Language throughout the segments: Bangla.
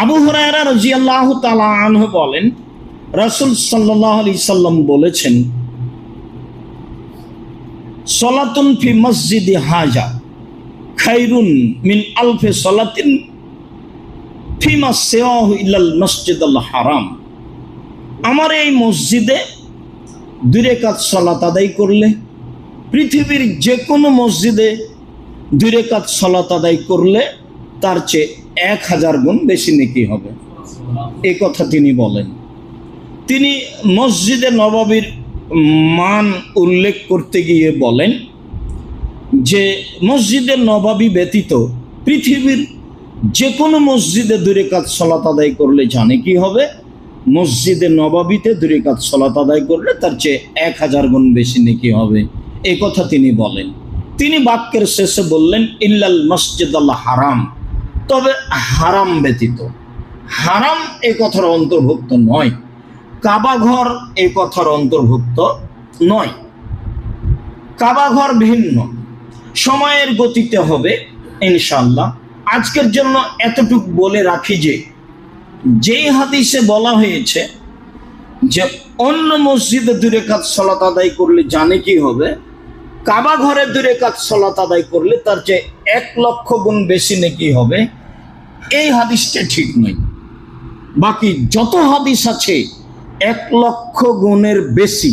আবু হরায়রা রাজিয়াল্লাহ তালা আনহু বলেন, রাসূল সাল্লাল্লাহু আলাইহি সাল্লাম বলেছেন, সলাতুন ফি মসজিদে হাজা, খাইরুন মিন আলফে সলাতিন ফিমা সেওয়াহু ইল্লাল মসজিদ আল হারাম। আমার এই মসজিদে দুই রেখাত সলাত আদায় করলে, পৃথিবীর যে কোনো মসজিদে দুই রেখাত সলাত আদায় করলে তার চেয়ে এক হাজার গুণ বেশি নেকি হবে। এই কথা তিনি বলেন। তিনি মসজিদে নবাবীর মান উল্লেখ করতে গিয়ে বলেন যে, মসজিদে নবাবী ব্যতীত পৃথিবীর যে কোনো মসজিদে দূরে কাজ সলাত আদায় করলে জানে কি হবে? মসজিদে নবাবিতে দূরে কাজ সলাত আদায় করলে তার চেয়ে এক হাজার গুণ বেশি নাকি হবে। এই কথা তিনি বলেন। তিনি বাক্যের শেষে বললেন, ইল্লাল মসজিদ আল্লাহ হারাম। তবে হারাম ব্যতীত। হারাম এ কথার অন্তর্ভুক্ত নয়। কাবাঘর এ কথার অন্তর্ভুক্ত নয়। কাবাঘর ভিন্ন। সময়ের গতিতে হবে ইনশাল্লাহ আজকের জন্য এতটুক বলে রাখি যে, যেই হাদিসে বলা হয়েছে যে, অন্য মসজিদে দূরে কাজ সলাত আদায় করলে জানে কি হবে? কাবা ঘরে দূরে কাজ সলাত আদায় করলে তার চেয়ে এক লক্ষ গুণ বেশি নাকি হবে? এই হাদিসটা ঠিক নয়। বাকি যত হাদিস আছে, এক লক্ষ গুণের বেশি,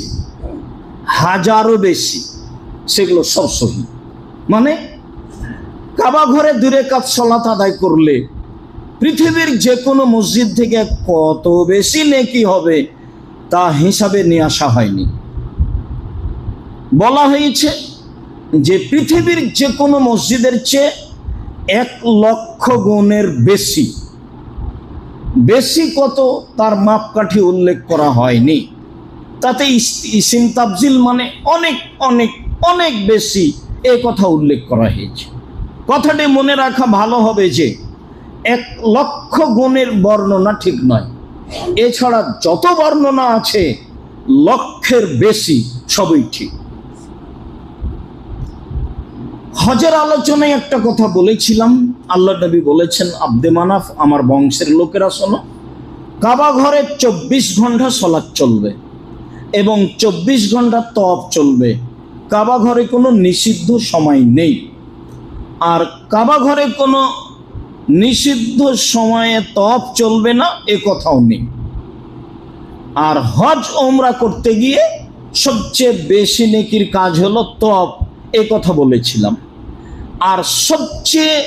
হাজারও বেশি, সেগুলো সব সহি। মানে কাবা ঘরে দূরে কাজ সলাত আদায় করলে পৃথিবীর যে কোনো মসজিদ থেকে কত বেশি নেকি হবে, তা হিসাবে নিয়ে আসা হয়নি। বলা হয়েছে যে পৃথিবীর যে কোনো মসজিদের চেয়ে এক লক্ষ গুণের বেশি। বেশি কত? তার মাপকাঠি উল্লেখ করা হয়নি। তাতে ইস- ইসিম তাবজিল মানে অনেক অনেক অনেক বেশি এ কথা উল্লেখ করা হয়েছে। কথাটি মনে রাখা ভালো হবে যে, এক লক্ষ গুণের বর্ণনা ঠিক নয়। এছাড়া যত বর্ণনা আছে, লক্ষের বেশি সবই ঠিক। হজের আলোচনায় একটা কথা বলেছিলাম। আল্লাহ নবী বলেছেন, আব্দে মানাফ আমার বংশের লোকেরা শোনো, কাবা ঘরে চব্বিশ ঘণ্টা সলাৎ চলবে এবং চব্বিশ ঘণ্টা তপ চলবে। কাবা ঘরে কোনো নিষিদ্ধ সময় নেই। আর কাবা ঘরে কোনো নিষিদ্ধ সময়ে তপ চলবে না, এ কথাও নেই। আর হজ ওমরা করতে গিয়ে সবচেয়ে বেশি নেকির কাজ হলো তপ এ কথা বলেছিলাম। আর সবচেয়ে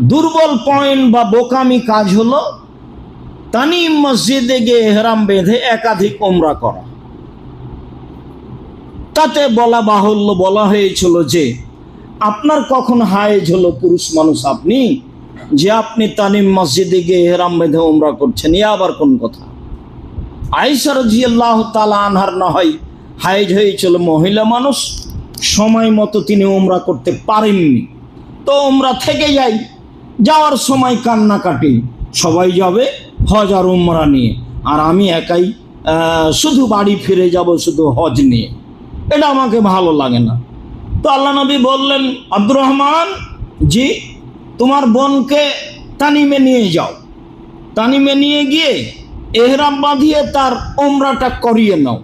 দুর্বল পয়েন্ট বা বোকামি কাজ হলো তানিম মসজিদে গিয়ে হেরাম বেঁধে একাধিক ওমরা করা। তাতে বলা বাহুল্য বলা হয়েছিল যে, আপনার কখন হায়েজ হলো পুরুষ মানুষ আপনি? যে আপনি তানিম মসজিদে গিয়ে হেরাম বেঁধে ওমরা করছেন, এ আবার কোন কথা? আইসা রাজিয়াল্লাহ তালা আনহার না হয় হায়েজ হয়েছিল মহিলা মানুষ সময় মতো তিনি ওমরা করতে পারেননি। তো ওমরা থেকে যাই, যাওয়ার সময় কান্নাকাটি, সবাই যাবে হজ আর উমরা নিয়ে। আর আমি একাই শুধু বাড়ি ফিরে যাব, শুধু হজ নিয়ে। এটা আমাকে ভালো লাগে না। তো আল্লাহ নবী বললেন, আব্দুর রহমান, জি, তোমার বোনকে তানিমে নিয়ে যাও। তানিমে নিয়ে গিয়ে এহরাম বাঁধিয়ে তার ওমরাটা করিয়ে নাও।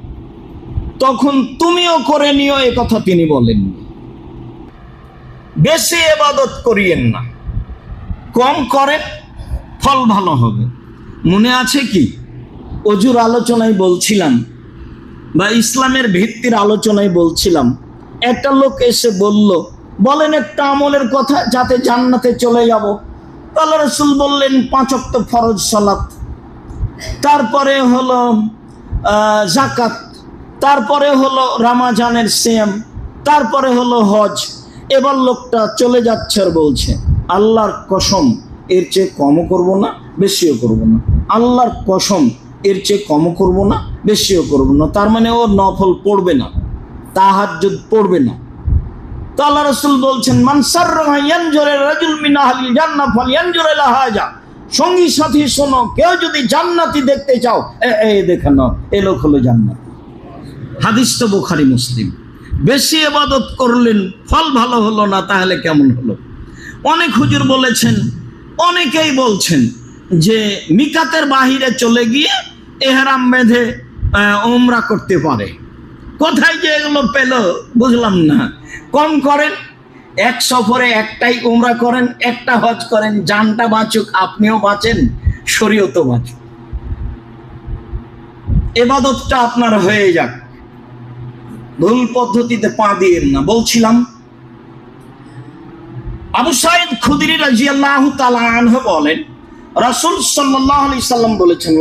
তখন তুমিও করে নিও, এ কথা তিনি বলেননি বেশি এবাদত করিয়েন না। কম করেন, ফল ভালো হবে। মনে আছে কি? অজুর আলোচনায় বলছিলাম বা ইসলামের ভিত্তির আলোচনায় বলছিলাম, একটা লোক এসে বলল, বলেন একটা আমলের কথা, যাতে জান্নাতে চলে যাব। আল্লাহ রসুল বললেন পাঁচক্ত ফরজ সালাত। তারপরে হলো জাকাত তারপরে হলো রামাজানের সেম তারপরে হলো হজ। এবার লোকটা চলে যাচ্ছে আর বলছে, আল্লাহর কসম, এর চেয়ে কমও করব না, বেশিও করব না। আল্লাহর কসম, এর চেয়ে কমও করব না, বেশিও করব না। তার মানে ও নফল পড়বে না, তাহাজ্জুদ পড়বে না। তো আল্লাহ রসুল বলছেন সঙ্গী সাথী শোনো, কেউ যদি জান্নাতি দেখতে চাও, এ এ, দেখে নাও, এ লোক হলো জান্নাত। হাদিস তো বুখারি, মুসলিম। বেশি এবাদত করলেন, ফল ভালো হলো না, তাহলে কেমন হলো? অনেক হুজুর বলেছেন, অনেকেই বলছেন যে মিকাতের বাহিরে চলে গিয়ে এহরাম বেঁধে ওমরা করতে পারে। কোথায় যে এগুলো পেল, বুঝলাম না। কম করেন, এক সফরে একটাই ওমরা করেন, একটা হজ করেন জানটা বাঁচুক, আপনিও বাঁচেন, শরীয়তও বাঁচুক। এবাদতটা আপনার হয়ে যাক। ভুল পদ্ধতিতে পা দিয়েন না। বলছিলাম, আবু সাইদ খুদরি বলেন, রাসূল আলাইহি সাল্লাম বলেছেন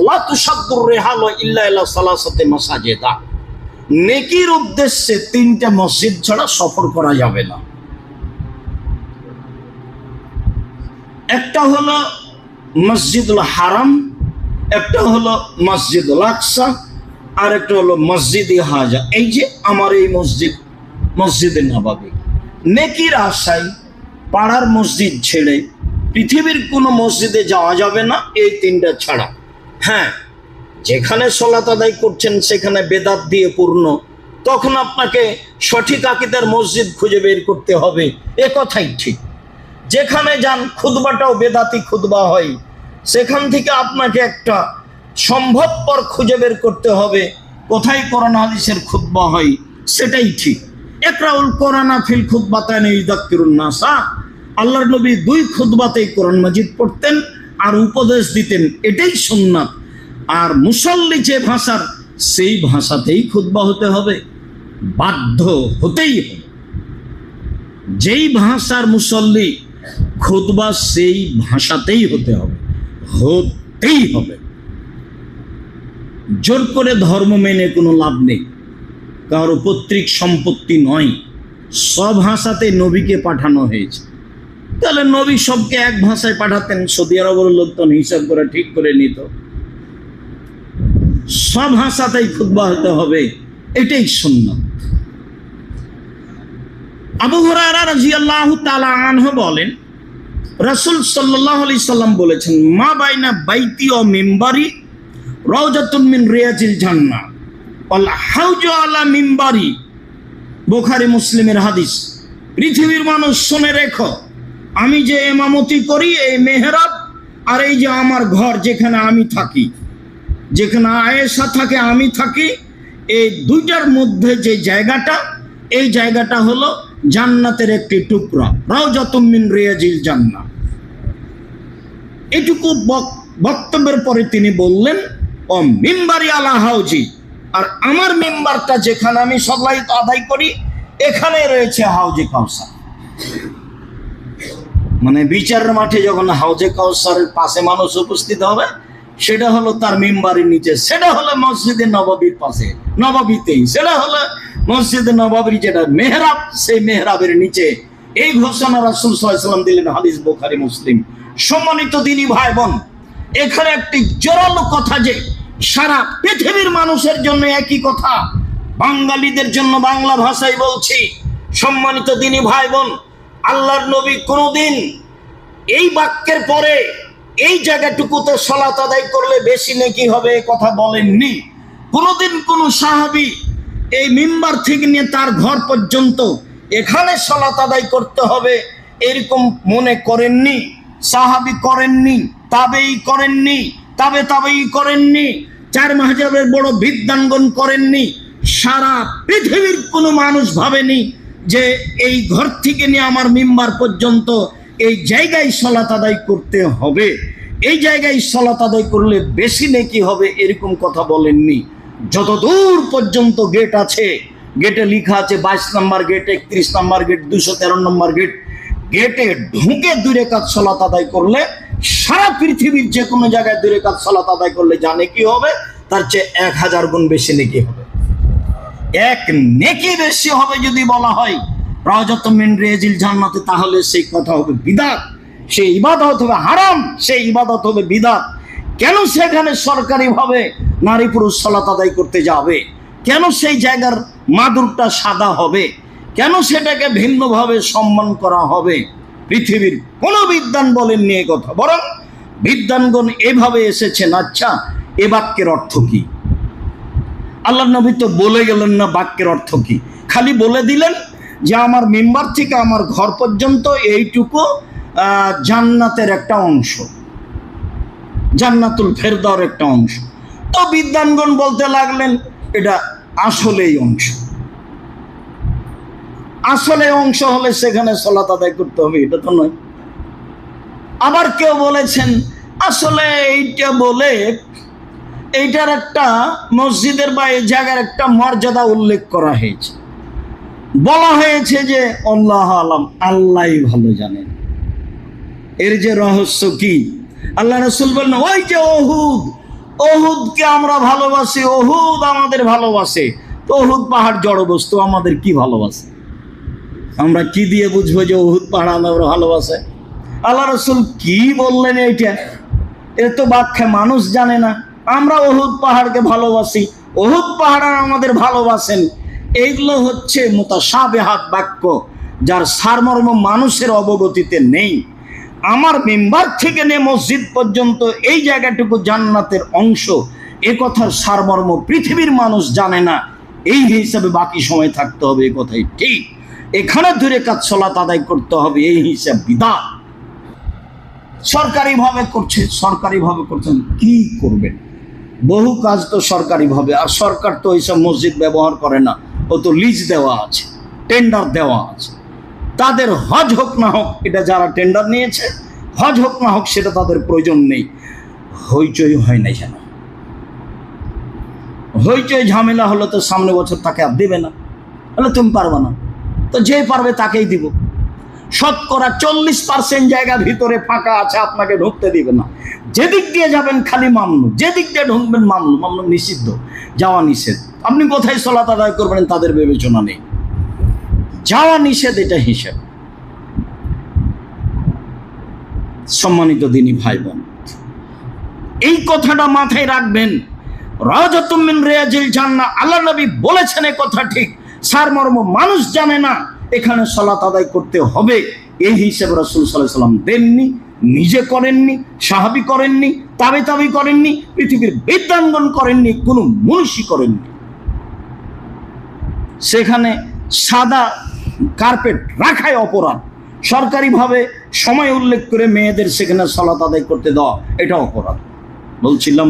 নেকির উদ্দেশ্যে তিনটা মসজিদ ছাড়া সফর করা যাবে না। একটা হলো মসজিদুল হারাম, একটা হলো মসজিদুল আকসা আর একটা হলো মসজিদ হাজা। এই যে আমার এই মসজিদ, মসজিদে নবাবী। নেকির আশায় পাড়ার মসজিদ ছেড়ে পৃথিবীর কোনো মসজিদে যাওয়া যাবে না এই তিনটা ছাড়া। হ্যাঁ যেখানে সলাত আদায় করছেন সেখানে বেদাত দিয়ে পূর্ণ। তখন আপনাকে সঠিক আকিদার মসজিদ খুঁজে বের করতে হবে। এ কথাই ঠিক। যেখানে যান খুদবাটাও বেদাতি খুদবা হয়। সেখান থেকে আপনাকে একটা সম্ভবপর খুঁজে বের করতে হবে। কোথায় করোনা হাদিসের খুতবা হয়, সেটাই ঠিক। একরাউল কোরআনা ফিল ইদাক্কিরুন নাসা। আল্লাহর নবী দুই খুতবাতেই কোরআন মাজিদ পড়তেন আর উপদেশ দিতেন, এটাই সুন্নাত। আর মুসল্লি যে ভাষার, সেই ভাষাতেই খুতবা হতে হবে। বাধ্য হতেই হবে। যেই ভাষার মুসল্লি খুতবা, সেই ভাষাতেই হতে হবে। হতেই হবে। জোর করে ধর্ম মেনে কোনো লাভ নেই। কারও পৈতৃক সম্পত্তি নয়। সব ভাষাতে নবীকে পাঠানো হয়েছে। তাহলে নবী সবকে এক ভাষায় পাঠাতেন, সৌদি আরবের লোকজন হিসাব করে ঠিক করে নিত। সব ভাষাতেই খুতবা হতে হবে, এটাই সুন্নত। আবু হুরায়রা রাদিয়াল্লাহু তাআলা আনহু বলেন, রাসূল সাল্লাল্লাহু আলাইহি সাল্লাম বলেছেন, মা বাইনা বাইতি ও মিম্বারি রাউজাতুন মিন জান্নাহ। ওয়াল হাউজু আলা মিম্বারি। বুখারী মুসলিমের হাদিস। পৃথিবীর মানুষ শুনে রেখো, আমি যে এমামতি করি, এই মেহরাব, আর এই যে আমার ঘর যেখানে আমি থাকি, যেখানে আয়েশা থাকে, আমি থাকি, এই দুইটার মধ্যে যে জায়গাটা, এই জায়গাটা হলো জান্নাতের একটি টুকরা রাউজাতুম রিয়াজিল জান্না এটুকু বক- বক্তব্যের পরে তিনি বললেন ও মিম্বারি আলা হাউজি। আর আমার মেম্বারটা যেখানে আমি সবাই আদায় করি, এখানে রয়েছে হাউজি কাউসার। মানে বিচারের মাঠে যখন হাউজে কাউসারের পাশে মানুষ উপস্থিত হবে, সেটা হলো তার মেম্বারের নিচে, সেটা হলো মসজিদে নবাবির পাশে, নবাবিতেই। সেটা হলো মসজিদে নবাবির যেটা মেহরাব, সেই মেহরাবের নিচে। এই ঘোষণা রাসুল সাল্লাম দিলেন, হাদিস বোখারি, মুসলিম। সম্মানিত দিনী ভাই বোন এখানে একটি জোরালো কথা যে সারা পৃথিবীর মানুষের জন্য একই কথা। বাঙালিদের জন্য বাংলা ভাষায় বলছি। সম্মানিত দিনী ভাই বোন আল্লাহর নবী কোনোদিন এই বাক্যের পরে এই জায়গাটুকুতে সলাত আদায় করলে বেশি নাকি হবে কথা বলেননি। কোনোদিন কোন সাহাবি এই মিম্বার থেকে নিয়ে তার ঘর পর্যন্ত এখানে সলাত আদায় করতে হবে এরকম মনে করেননি। সাহাবি করেননি, তাবেই করেননি, তবে তাবেই করেননি। চার মাহাজাবের বড় বিদ্যাঙ্গন করেননি। সারা পৃথিবীর কোনো মানুষ ভাবেনি যে এই ঘর থেকে নিয়ে আমার মিম্বার পর্যন্ত এই জায়গায় সলাত আদায় করতে হবে। এই জায়গায় সলাত আদায় করলে বেশি নেকি হবে এরকম কথা বলেননি। যত দূর পর্যন্ত গেট আছে, গেটে লেখা আছে বাইশ নম্বর গেট, একত্রিশ নম্বর গেট, দুশো তেরো নম্বর গেট, গেটে ঢুকে দূরে কাজ সলাত আদায় করলে সারা পৃথিবীর যে কোনো জায়গায় দূরে কাজ, সলাত আদায় করলে জানে কি হবে, তার চেয়ে এক হাজার গুণ বেশি নেকি হবে। এক নেকি বেশি হবে যদি বলা হয় রাজত মিন রেজিল জান্নাতে, তাহলে সেই কথা হবে বিদাত, সেই ইবাদত হবে হারাম, সেই ইবাদত হবে বিদাত। কেন সেখানে সরকারিভাবে নারী পুরুষ সলাত আদায় করতে যাবে? কেন সেই জায়গার মাদুরটা সাদা হবে? কেন সেটাকে ভিন্নভাবে সম্মান করা হবে? পৃথিবীর কোনো বিদ্যান বলেননি এই কথা। বরং বিদ্যানগণ এভাবে এসেছেন আচ্ছা এ বাক্যের অর্থ কি? আল্লাহ নবী তো বলে গেলেন না বাক্যের অর্থ কি। খালি বলে দিলেন যে আমার মেম্বার থেকে আমার ঘর পর্যন্ত এইটুকু জান্নাতের একটা অংশ, জান্নাতুল ফেরদার একটা অংশ। তো বিদ্যানগণ বলতে লাগলেন, এটা আসলেই অংশ। আসলে অংশ হলে সেখানে সলাত আদায় করতে হবে, এটা তো নয়। আবার কেউ বলেছেন, আসলে এইটা বলে এইটার একটা মসজিদের বা এই জায়গার একটা মর্যাদা উল্লেখ করা হয়েছে। বলা হয়েছে যে, আল্লাহ আলম, আল্লাহ ভালো জানেন। এর যে রহস্য কি? আল্লাহ রসুল বললেন ওই যে অহুদ অহুদকে আমরা ভালোবাসি অহুদ আমাদের ভালোবাসে। তো অহুদ পাহাড় জড় বস্তু, আমাদের কি ভালোবাসে? আমরা কি দিয়ে বুঝব যে অহুদ পাহাড় আমরা ভালোবাসে? আল্লাহ রসুল কি বললেন এইটা? এর তো মানুষ জানে না। আমরা অহুদ পাহাড়কে ভালোবাসি। অহুদ পাহাড় আমাদের ভালোবাসেন। এইগুলো হচ্ছে মোতাসাবেহাত বাক্য, যার সারমর্ম মানুষের অবগতিতে নেই। আমার মেম্বার থেকে নে মসজিদ পর্যন্ত এই জায়গাটুকু জান্নাতের অংশ, এ কথার সারমর্ম পৃথিবীর মানুষ জানে না। এই হিসাবে বাকি সময় থাকতে হবে এ কথাই। ঠিক? এখানে ধরে কাজ সলাত আদায় করতে হবে, এই হিসাব বিধান। সরকারিভাবে করছে, সরকারিভাবে করছেন কি করবেন বহু কাজ তো সরকারিভাবে, আর সরকার তো এইসব মসজিদ ব্যবহার করে না, ও তো লিজ দেওয়া আছে টেন্ডার দেওয়া আছে। তাদের হজ হোক না হোক, এটা যারা টেন্ডার নিয়েছে, হজ হোক না হোক, সেটা তাদের প্রয়োজন নেই। হইচই হয় না যেন হইচই ঝামেলা হলে তো সামনে বছর তাকে আর দেবে না, তাহলে তুমি পারবে না। তো যে পারবে তাকেই দিব। শতকরা চল্লিশ পার্সেন্ট জায়গা ভিতরে ফাঁকা আছে, আপনাকে ঢুকতে দিবে না। যেদিক দিয়ে যাবেন খালি মামলু যেদিক দিয়ে ঢুকবেন মামলু মামলু নিষিদ্ধ, যাওয়া নিষেধ। আপনি কোথায় সলাত আদায় করবেন তাদের বিবেচনা নেই। যাওয়া নিষেধ, এটা হিসেব। সম্মানিত দিনী ভাই বোন এই কথাটা মাথায় রাখবেন। রাজাতুমিন রেয়াজিল জান্না আল্লাহ নবী বলেছেন এ কথা ঠিক। সারমর্ম মানুষ জানে না, এখানে সলাত আদায় করতে হবে। এই হিসেবে রসুল সাল্লাহ সাল্লাম দেননি, নিজে করেননি, সাহাবি করেননি, তাবে তাবি করেননি, পৃথিবীর বিদ্যাঙ্গন করেননি, কোনো মনীষী করেননি। সেখানে সাদা কার্পেট রাখাই অপরাধ। সরকারিভাবে সময় উল্লেখ করে মেয়েদের সেখানে সলাত আদায় করতে দেওয়া, এটা অপরাধ। বলছিলাম